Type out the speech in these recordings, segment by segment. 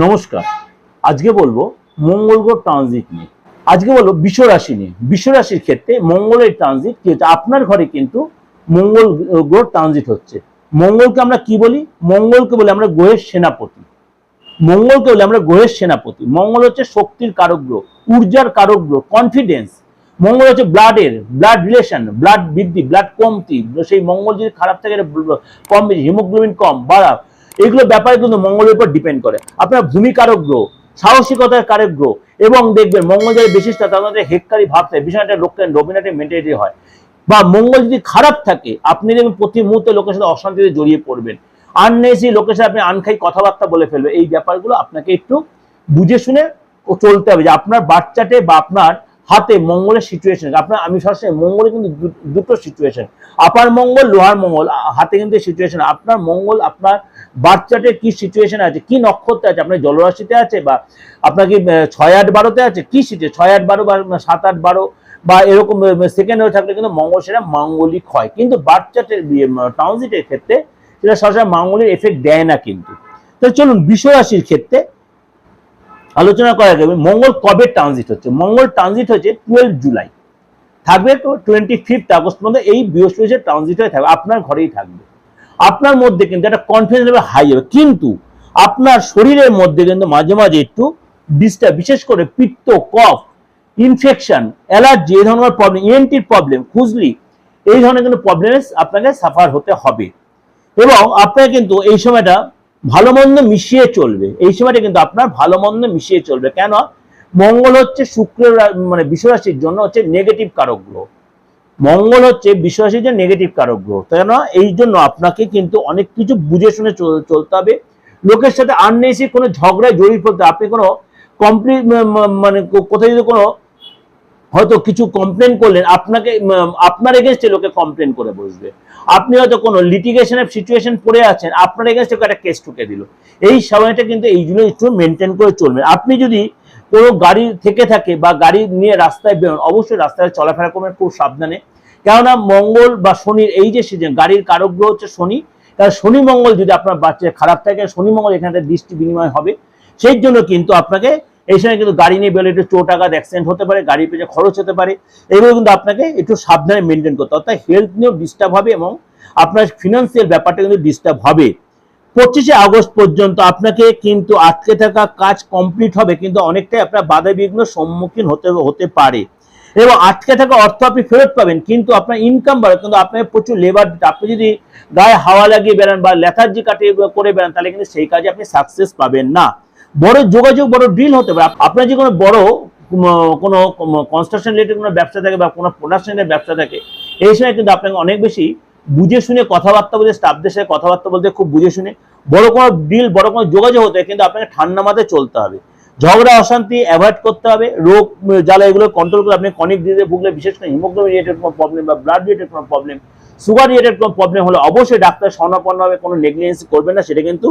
নমস্কার। আজকে বলব মঙ্গল গ্রহ ট্রানজিট নিয়ে। আজকে বলব বিশ্বরাশি নিয়ে। বিশ্বরাশির ক্ষেত্রে মঙ্গলের ট্রানজিট কি হচ্ছে? আপনার ঘরে কিন্তু মঙ্গল গ্রহ ট্রানজিট হচ্ছে। মঙ্গলকে আমরা কি বলি? মঙ্গলকে বলি আমরা গ্রহের সেনাপতি। মঙ্গলকে বলি আমরা গ্রহের সেনাপতি। মঙ্গল হচ্ছে শক্তির কারক গ্রহ, ঊর্জার কারক গ্রহ কনফিডেন্স মঙ্গল হচ্ছে ব্লাডের ব্লাড রিলেশন ব্লাড বৃদ্ধি ব্লাড কমতি। সেই মঙ্গল যদি খারাপ থাকে কম হিমোগ্লোবিন কম বাড়া এগুলো ব্যাপারে কিন্তু মঙ্গলের উপর ডিপেন্ড করে। আপনার ভূমিকারক গ্রহ, সাহসিকতার কারক গ্রহ, এবং দেখবেন মঙ্গল যদি বিশিষ্ট মধ্যে হেক্কারি ভাব থাকে ভীষণ একটা লোকের রবিনাটের মেন্টালিটি হয়। বা মঙ্গল যদি খারাপ থাকে, আপনি দেখবেন প্রতি মুহূর্তে লোকের সাথে অশান্তিতে জড়িয়ে পড়বেন। আননেসি লোকের সাথে আপনি আনখাই কথাবার্তা বলে ফেলবে এই ব্যাপারগুলো আপনাকে একটু বুঝে শুনে চলতে হবে যে আপনার বাচ্চাটে বা আপনার হাতে মঙ্গলের সিচুয়েশন আপনার, আমি সবসময় মঙ্গলে কিন্তু দুটো সিচুয়েশন আপার মঙ্গল, লোহার মঙ্গল হাতে কিন্তু সিচুয়েশন আপনার মঙ্গল, আপনার বাচ্চাটে কি সিচুয়েশন আছে? কি নক্ষত্রে আছে? আপনার জলরাশিতে আছে বা আপনার কি ছয় আট বারোতে আছে? কি সিচুয়েশন ছয় আট বারো বা সাত আট বারো বা এরকম সেকেন্ড হয়ে থাকলে কিন্তু মঙ্গল সেটা মাঙ্গলিক হয়। কিন্তু বাচ্চাটের ট্রানজিটের ক্ষেত্রে সেটা সবসময় মাঙ্গলের এফেক্ট দেয় না কিন্তু। তো চলুন বিশ্বরাশির ক্ষেত্রে আলোচনা করা যাবে মঙ্গল কবে ট্রানজিট হচ্ছে? মঙ্গল ট্রানজিট হচ্ছে টুয়েলভ জুলাই। থাকবে তো টোয়েন্টি ফিফথ আগস্ট মধ্যে এই বৃহস্পতির ট্রানজিট হয়ে থাকবে, আপনার ঘরেই থাকবে। আপনার মধ্যে কিন্তু একটা কনফিডেন্স লেভেল হাই হবে। কিন্তু আপনার শরীরের মধ্যে কিন্তু মাঝে মাঝে একটু ডিস্টার্ব বিশেষ করে পিত্ত, কফ ইনফেকশন অ্যালার্জি এই ধরনের প্রবলেম ইএনটির প্রবলেম খুজলি, এই ধরনের কিন্তু প্রবলেম আপনাকে সাফার হতে হবে। এবং আপনার কিন্তু এই সময়টা ভালো মন্দ মিশিয়ে চলবে। এই সময়টা কিন্তু আপনার ভালো মন্দ মিশিয়ে চলবে। কেন? মঙ্গল হচ্ছে শুক্র রা- মানে বিশ্বরাশির জন্য হচ্ছে নেগেটিভ কারক গ্রহ। মঙ্গল হচ্ছে বিশ্বরাশির জন্য নেগেটিভ কারক গ্রহ। কেন? এই জন্য আপনাকে কিন্তু অনেক কিছু বুঝে শুনে চল- চলতে হবে। লোকের সাথে আননেসি কোনো ঝগড়ায় জড়িয়ে পড়তে আপনি কোনো কমপ্লিট মানে কোথায় যদি কোনো হয়তো কিছু কমপ্লেন করলেন, আপনাকে আপনার এগেনস্টে লোকে কমপ্লেন করে বসবে। আপনি হয়তো কোনো লিটিগেশনের সিচুয়েশন পড়ে আছেন, আপনার এগেনস্টে একটা কেস ঠুকে দিল। এই সময়টা কিন্তু এইগুলো একটু মেনটেন করে চলবেন। আপনি যদি কোনো গাড়ি থেকে থাকে বা গাড়ি নিয়ে রাস্তায় বেরোন, অবশ্যই রাস্তায় চলাফেরা করবেন, খুব সাবধানে। কেননা মঙ্গল বা শনির এই যে সিজন গাড়ির কারক গ্রহ হচ্ছে শনি। কারণ শনি মঙ্গল যদি আপনার বাচ্চা খারাপ থাকে, শনি মঙ্গল এখানে দৃষ্টি বিনিময় হবে। সেই জন্য কিন্তু আপনাকে এই সময় কিন্তু গাড়ি নিয়ে বেরোলে একটু চোট আঘাত অ্যাক্সিডেন্ট হতে পারে গাড়ি পেছনে খরচ হতে পারে। এগুলো কিন্তু আপনাকে একটু সাবধানে মেনটেন করতে অর্থাৎ হেলথ নিয়েও ডিস্টার্ব হবে এবং আপনার ফিনান্সিয়াল ব্যাপারটা কিন্তু ডিস্টার্ব হবে। পঁচিশে আগস্ট পর্যন্ত আপনাকে কিন্তু আটকে থাকা কাজ কমপ্লিট হবে, কিন্তু অনেকটাই আপনার বাধা বিঘ্ন সম্মুখীন হতে হতে পারে। এবং আটকে থাকা অর্থ আপনি ফেরত পাবেন, কিন্তু আপনার ইনকাম বাড়ে কিন্তু আপনাকে প্রচুর লেবার আপনি যদি গায়ে হাওয়া লাগিয়ে বেড়ান বা লেথার্জি কাটিয়ে করে বেড়ান, তাহলে কিন্তু সেই কাজে আপনি সাকসেস পাবেন না। বড় যোগাযোগ, বড় ডিল হতে পারে। আপনার যে কোনো বড় কোনো কনস্ট্রাকশন রিলেটেড কোনো ব্যবসা থাকে বা কোনো প্রোডাকশনের ব্যবসা থাকে, এই সময় কিন্তু আপনাকে অনেক বেশি বুঝে শুনে কথাবার্তা বলতে স্টাফদের সাথে কথাবার্তা বলতে খুব বুঝে শুনে বড় কোনো ডিল বড় কোনো যোগাযোগ হতে কিন্তু আপনাকে ঠান্ডা মাথায় চলতে হবে। ঝগড়া, অশান্তি অ্যাভয়েড করতে হবে। রোগ, জ্বালা এগুলো কন্ট্রোল করে আপনি কনিক ডিজে ভুগলে, বিশেষ করে হিমোগ্লোবিন রিলেটেড কোনো প্রবলেম বা ব্লাড রিলেটেড কোনো প্রবলেম সুগার রিলেটেড কোনো প্রবলেম হলে অবশ্যই ডাক্তার স্বর্ণাপন্ন কোনো নেগলিজেন্সি করবেন না, সেটা কিন্তু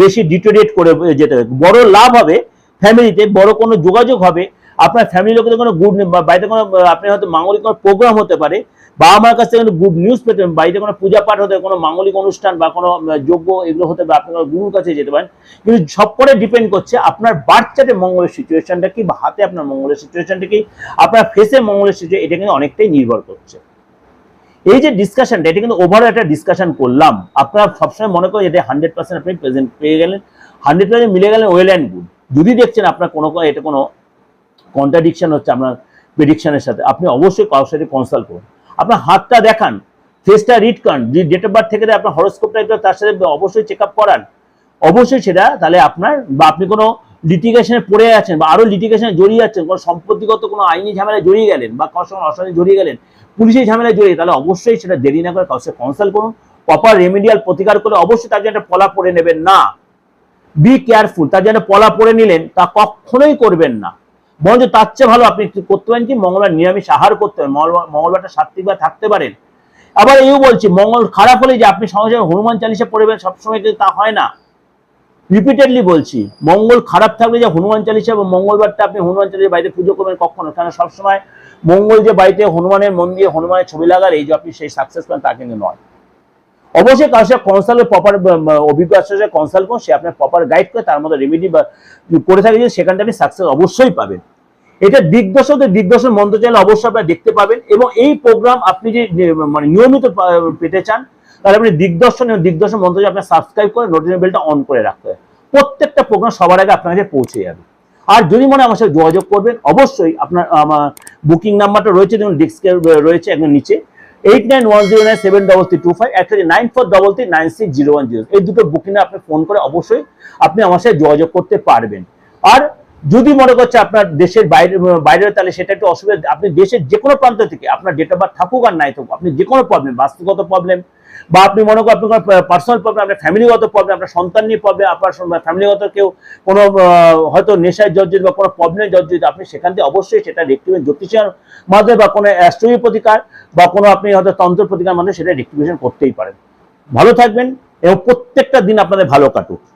বেশি ডিটোরিয়েট করে যেতে হবে। বড় লাভ হবে ফ্যামিলিতে বড় কোনো যোগাযোগ হবে, আপনার ফ্যামিলি লোকেদের কোনো গুড বাড়িতে কোনো, আপনি হয়তো মাঙ্গলিক কোনো প্রোগ্রাম হতে পারে বাবা মার কাছ থেকে গুড নিউজ পেতেন বাড়িতে কোনো পূজা পাঠ হতে, কোনো মাঙ্গলিক অনুষ্ঠান বা কোনো যজ্ঞ এগুলো হতে পারে আপনি কোনো গুরুর কাছে যেতে পারেন। কিন্তু সব করে ডিপেন্ড করছে আপনার বাচ্চাতে মঙ্গলের সিচুয়েশনটা কি, বা হাতে আপনার মঙ্গলের সিচুয়েশনটা কি, আপনার ফেসে মঙ্গলের সিচুয়েশন এটা কিন্তু অনেকটাই নির্ভর করছে। এই যে ডিসকাশনটা এটা কিন্তু ওভারঅল একটা ডিসকাশন করলাম। আপনারা সবসময় মনে করেন এটা হান্ড্রেড পার্সেন্ট আপনি প্রেজেন্ট পেয়ে গেলেন হান্ড্রেড পার্সেন্ট মিলে গেলেন ওয়েল অ্যান্ড গুড যদি দেখছেন আপনার কোনো কোনো- এটা কোনো কন্ট্রাডিকশন হচ্ছে আপনার প্রেডিকশনের সাথে, আপনি অবশ্যই কারোর সাথে কনসাল্ট করুন। আপনার হাতটা দেখান ফেসটা রিড করান ডেট অফ বার্থ থেকে আপনার হরস্কোপটা একটু তার সাথে অবশ্যই চেক আপ করান। অবশ্যই সেটা তাহলে আপনার বা আপনি কোনো লিটিগেশনে পড়ে আছেন বা আরও লিটিগেশনে জড়িয়ে যাচ্ছেন কোনো সম্পত্তিগত কোনো আইনি ঝামেলায় জড়িয়ে গেলেন বা কারোর সঙ্গে অশান্তি জড়িয়ে গেলেন পুলিশের ঝামেলায় জড়িয়ে তাহলে অবশ্যই সেটা দেরি না করে সাথে কনসাল্ট করুন। প্রপার রেমিডিয়াল প্রতিকার করে অবশ্যই তার জন্য পলা পড়ে নেবেন না। বি কেয়ারফুল তার জন্য পলা পড়ে নিলেন, তা কখনোই করবেন না। বরঞ্চ তার চেয়ে ভালো আপনি করতে পারেন কি, মঙ্গলবার নিরামিষ আহার করতে পারেন, মঙ্গলবার, মঙ্গলবারটা সাত্বিকবার থাকতে পারেন। আবার এও বলছি, মঙ্গল খারাপ হলে যে আপনি সঙ্গে সঙ্গে হনুমান চালিশা পড়বেন সবসময় কিন্তু তা হয় না। রিপিটেডলি বলছি, মঙ্গল খারাপ থাকলে যে হনুমান চালিশা এবং মঙ্গলবারটা আপনি হনুমান চালিশা বাড়িতে পুজো করবেন কখনো কেন সবসময় মঙ্গল যে বাড়িতে হনুমানের মন দিয়ে হনুমানের ছবি লাগার এই যে আপনি সেই সাকসেস পান তা কিন্তু নয়। অবশ্যই কারোর সাথে কনসাল্ট প্রপার অভিজ্ঞ সাথে কনসাল্ট করুন, সে আপনার প্রপার গাইড করে তার মধ্যে রেমেডি করে থাকে যে সেখানটা আপনি সাকসেস অবশ্যই পাবেন। এটা দিগদর্শকদের দিগদর্শন মন্ত্র চ্যানেল অবশ্যই আপনারা দেখতে পাবেন এবং এই প্রোগ্রাম আপনি যে, যে- মানে নিয়মিত পেতে চান, তাহলে আপনি দিগদর্শন এবং দিগদর্শন মন্ত্র আপনার সাবস্ক্রাইব করে নোটিফিকেশন বেলটা অন করে রাখতে হবে। প্রত্যেকটা প্রোগ্রাম সবার আগে আপনার কাছে পৌঁছে যাবে। আর যদি মনে আমার সাথে যোগাযোগ করবেন, অবশ্যই আপনার আমার বুকিং নাম্বারটা রয়েছে, দেখুন ডিস্কে রয়েছে একদম নিচে। Eight nine one zero nine seven double three two five একটা nine four double three nine six zero one zero এই দুটো বুকিংয়ে আপনি ফোন করে অবশ্যই আপনি আমার সাথে যোগাযোগ করতে পারবেন। আর যদি মনে করছে আপনার দেশের বাইরে বাইরে তাহলে সেটা একটু অসুবিধা, আপনি দেশের যে কোনো প্রান্ত থেকে আপনার ডেট অফ বার্থ থাকুক আর নাই থাকুক, আপনি যে কোনো প্রবলেম বাস্তুগত প্রবলেম বা আপনি মনে করেন আপনার পার্সোনাল প্রবলেম আপনার ফ্যামিলিগত প্রবলেম আপনার সন্তান নিয়ে প্রবলেম আপনার ফ্যামিলিগত কেউ কোনো হয়তো নেশায় জর্জিত বা কোনো প্রবলেম জর্জিত, আপনি সেখান থেকে অবশ্যই সেটা রেক্টিভেশন জ্যোতিষের মাধ্যমে বা কোনো অ্যাস্ট্রোই প্রতিকার বা কোনো আপনি হয়তো তন্ত্র প্রতিকার মাধ্যমে সেটা রেক্টিভেশন করতেই পারেন। ভালো থাকবেন এবং প্রত্যেকটা দিন আপনাদের ভালো কাটুক।